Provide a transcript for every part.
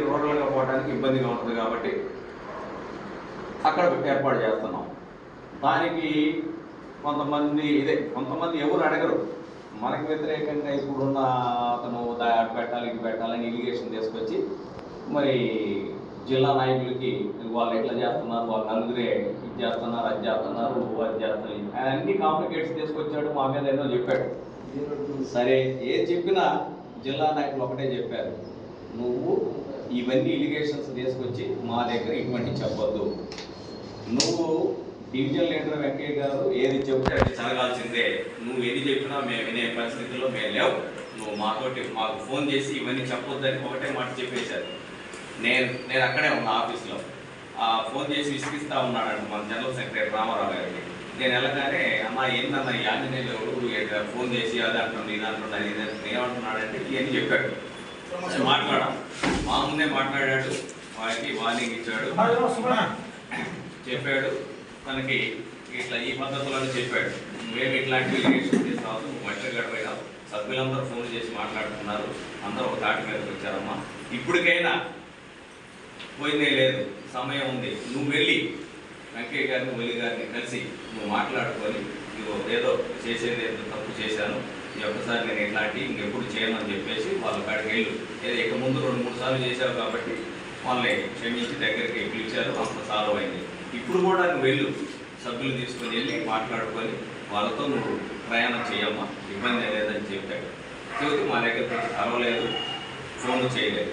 రూరల్గా పోవడానికి ఇబ్బందిగా ఉంటుంది కాబట్టి అక్కడ ఏర్పాటు చేస్తున్నాం. దానికి కొంతమంది ఇదే కొంతమంది ఎవరు అడగరు. మనకి వ్యతిరేకంగా ఇప్పుడున్న అతను అటు పెట్టాలి ఇటు పెట్టాలని ఇరిగేషన్ తీసుకొచ్చి మరి జిల్లా నాయకులకి వాళ్ళు ఎట్లా చేస్తున్నారు వాళ్ళు నలుగురే ఇది చేస్తున్నారు అది చేస్తున్నారు అది చేస్తున్నారు ఆయన అన్ని కాంప్లికేట్స్ తీసుకొచ్చాడు మా మీద ఎన్నో చెప్పాడు. సరే ఏది చెప్పినా జిల్లా నాయకులు ఒకటే చెప్పారు. నువ్వు ఇవన్నీ ఇలిగేషన్స్ తీసుకొచ్చి మా దగ్గర ఇటువంటి చెప్పొద్దు. నువ్వు డివిజన్ లీడర్ వెంకయ్య గారు ఏది చెబితే అది జరగాల్సిందే. నువ్వు ఏది చెప్పినా మేము వినే పరిస్థితుల్లో మేము లేవు. నువ్వు మాతోటి మాకు ఫోన్ చేసి ఇవన్నీ చెప్పొద్దని ఒకటే మాట చెప్పేశారు. నేను నేను అక్కడే ఉన్నా ఆఫీస్లో. ఆ ఫోన్ చేసి విసిగిస్తూ ఉన్నాడు మన జనరల్ సెక్రటరీ రామారావు గారికి. నేను వెళ్ళగానే అన్న ఏంటన్నా ఈ ఆంజనేయులు ఎవరు? ఫోన్ చేసి అది అంటున్నాడు ఇది అంటున్నాడు ఇది అంటున్నాడు ఏమంటున్నాడంటే ఇవన్నీ చెప్పాడు. మాట్లాడాం మా ముందే మాట్లాడాడు. వారికి వార్నింగ్ ఇచ్చాడు. చెప్పాడు. తనకి ఇట్లా ఈ పద్ధతులను చెప్పాడు. మేము ఇట్లాంటివి ఇరిగేషన్ చేస్తాము నువ్వు మట్టి సభ్యులందరూ ఫోన్ చేసి మాట్లాడుతున్నారు. అందరూ ఒక తాటి మీదకి వచ్చారమ్మా. ఇప్పటికైనా పోయిందే లేదు. సమయం ఉంది. నువ్వు వెళ్ళి వెంకయ్య గారిని ఒలి గారిని కలిసి నువ్వు మాట్లాడుకొని నువ్వు ఏదో చేసేది ఈ ఒక్కసారి నేను ఇట్లాంటి ఇంకెప్పుడు చేయను అని చెప్పేసి వాళ్ళ కాడికి వెళ్ళు ఏదో ఇక ముందు రెండు మూడు సార్లు చేశావు కాబట్టి వాళ్ళని క్షమించి దగ్గరికి పిలిచారు అంత సాల్వ్ అయింది. ఇప్పుడు కూడా నువ్వు వెళ్ళు సభ్యులు తీసుకొని వెళ్ళి మాట్లాడుకొని వాళ్ళతో నువ్వు ప్రయాణం చేయమ్మా ఇబ్బంది లేదని చెప్పాడు. చెబితే మా దగ్గరికి కలవలేదు ఫోన్ చేయలేదు.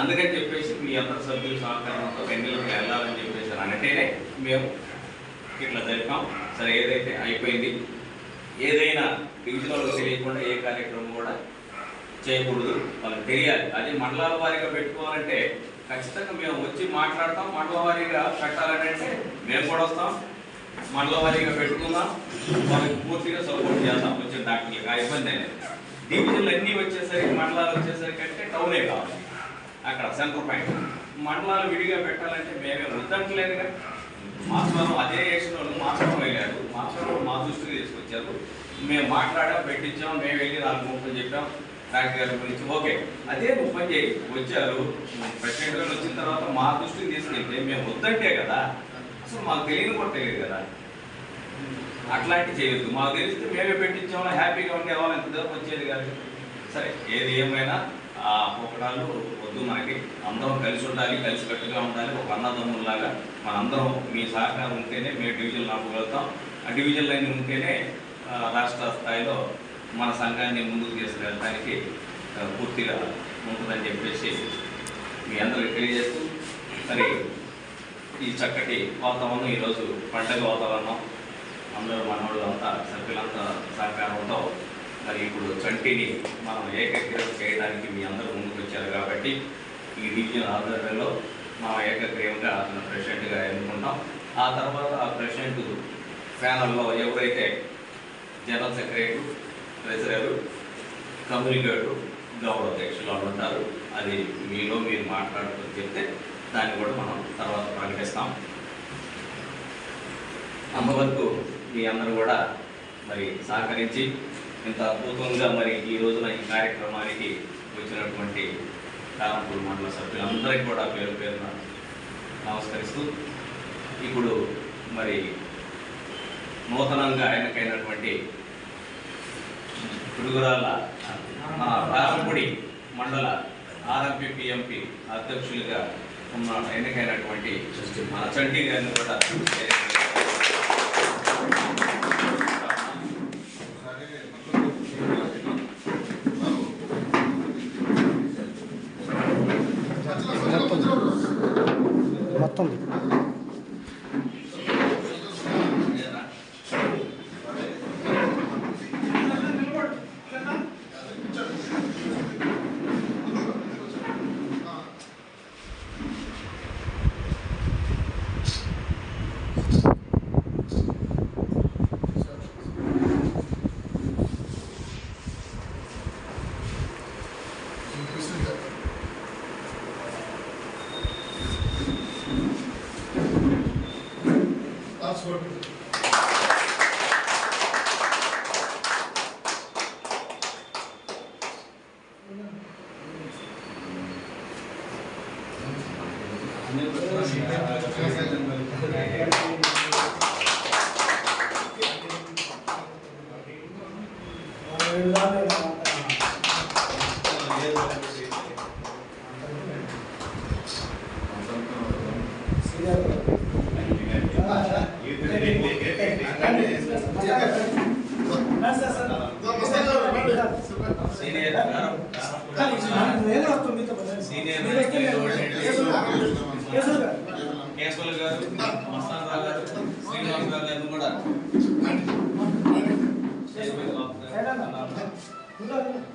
అందుకని చెప్పేసి మీ అందరి సభ్యుల సహకారంతో వెన్నెలకు వెళ్ళాలని చెప్పేసి అనటేనే మేము ఇట్లా జరిపాం. సరే ఏదైతే అయిపోయింది ఏదైనా డివిజనల్ తెలియకుండా ఏ కార్యక్రమం కూడా చేయకూడదు వాళ్ళకి తెలియాలి. అదే మండలాల వారీగా పెట్టుకోవాలంటే ఖచ్చితంగా మేము వచ్చి మాట్లాడతాం. మండల వారీగా పెట్టాలంటే మేము కూడా వస్తాం. మండల వారీగా పెట్టుకుందాం. వాళ్ళకి పూర్తిగా సపోర్ట్ చేస్తాం. వచ్చిన డాక్టర్లకి ఆ ఇబ్బంది అనేది డివిజన్లు అన్నీ వచ్చేసరికి మండలాలు వచ్చేసరికి అంటే టౌనే కావాలి. అక్కడ సెంటర్ పాయింట్. మండలాలు విడిగా పెట్టాలంటే మేమే వద్దంటలేదుగా మాస్వరం అదే చేసిన వాళ్ళు మాస్వరం వెళ్ళారు మాస్వరం మా దృష్టికి తీసుకొచ్చారు. మేము మాట్లాడాం పెట్టించాం మేము వెళ్ళి నాలుగు ముప్పై చెప్పాం డాక్టర్ గారి గురించి. ఓకే అదే నువ్వు చేయి. వచ్చారు ప్రెసిడెంట్ గారు వచ్చిన తర్వాత మా దృష్టికి తీసుకెళ్తే మేము వద్దంటే కదా అసలు మాకు తెలియని కూడా తెలియదు కదా. అట్లాంటి చేయొద్దు. మాకు తెలిస్తే మేమే పెట్టించామో హ్యాపీగా ఉండేవాళ్ళం ఎంత దూరం వచ్చేది కాదు. సరే ఏది ఏమైనా ఆ ఒకటాలు వద్దు మనకి. అందరం కలిసి ఉండాలి కలిసి కట్టుగా ఉండాలి. ఒక అన్నదమ్ముల్లాగా మనందరం మీ సహకారం ఉంటేనే మేము డివిజన్ ఆపగలుగుతాం ఆ డివిజన్ లైన్ ఉంటేనే రాష్ట్ర స్థాయిలో మన సంఘాన్ని ముందుకు తీసుకెళ్ళడానికి పూర్తిగా ఉంటుందని చెప్పేసి మీ అందరికి తెలియజేస్తూ మరి ఈ చక్కటి వాతావరణం ఈరోజు పండగ వాతావరణం అందరూ మనవాళ్ళు అంతా సభ్యులంతా సహకారంతో మరి ఇప్పుడు చంటిని మనం ఏకగ్రీవం చేయడానికి మీ అందరూ ముందుకు వచ్చారు కాబట్టి ఈ డివిజన్ ఆధ్వర్యంలో మనం ఏకగ్రీవంగా అతను ప్రెసిడెంట్గా ఎన్నుకుంటాం. ఆ తర్వాత ఆ ప్రెసిడెంట్ ప్యానల్లో ఎవరైతే జనరల్ సెక్రటరీ ట్రెజరరు కమ్యూనికేటర్ గౌరవ అధ్యక్షులు ఉంటారు అది మీలో మీరు మాట్లాడుకొని చెప్తే దాన్ని కూడా మనం తర్వాత ప్రకటిస్తాం. అమ్మవరకు మీ అందరూ కూడా మరి సహకరించి ఇంత అద్భుతంగా మరి ఈ రోజున ఈ కార్యక్రమానికి వచ్చినటువంటి కారంపూర్ మండల సభ్యులందరికీ కూడా పేరు పేరున నమస్కరిస్తూ ఇప్పుడు మరి నూతనంగా ఎన్నికైనటువంటి పిడుగురాల మన రారంపూడి మండల ఆర్ఎంపీ పిఎంపి అధ్యక్షులుగా ఉన్న ఎన్నికైనటువంటి మన చంటి గారిని కూడా మొత్తం suerte. Gracias. కేశవులు గారు మస్తాన్ రావు గారు శ్రీనివాస్ గారు గారిని కూడా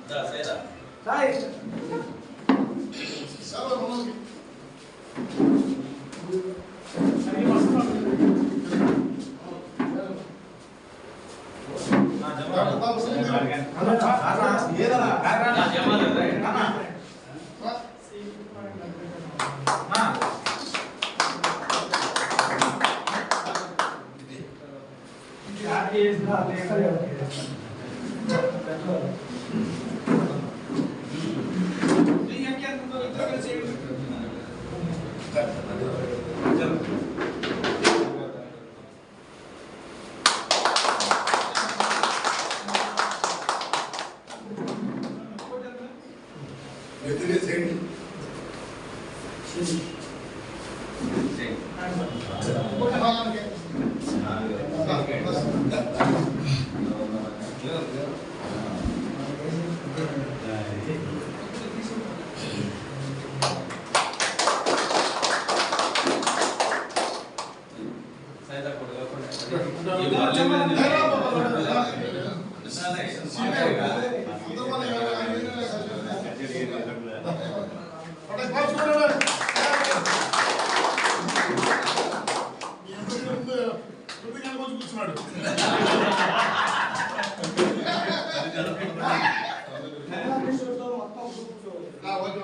దా, చేయి. సైదా కొడుకు కాకుండా. ఈ బాల్యం మీద కూర్చున్నాడు ఆ,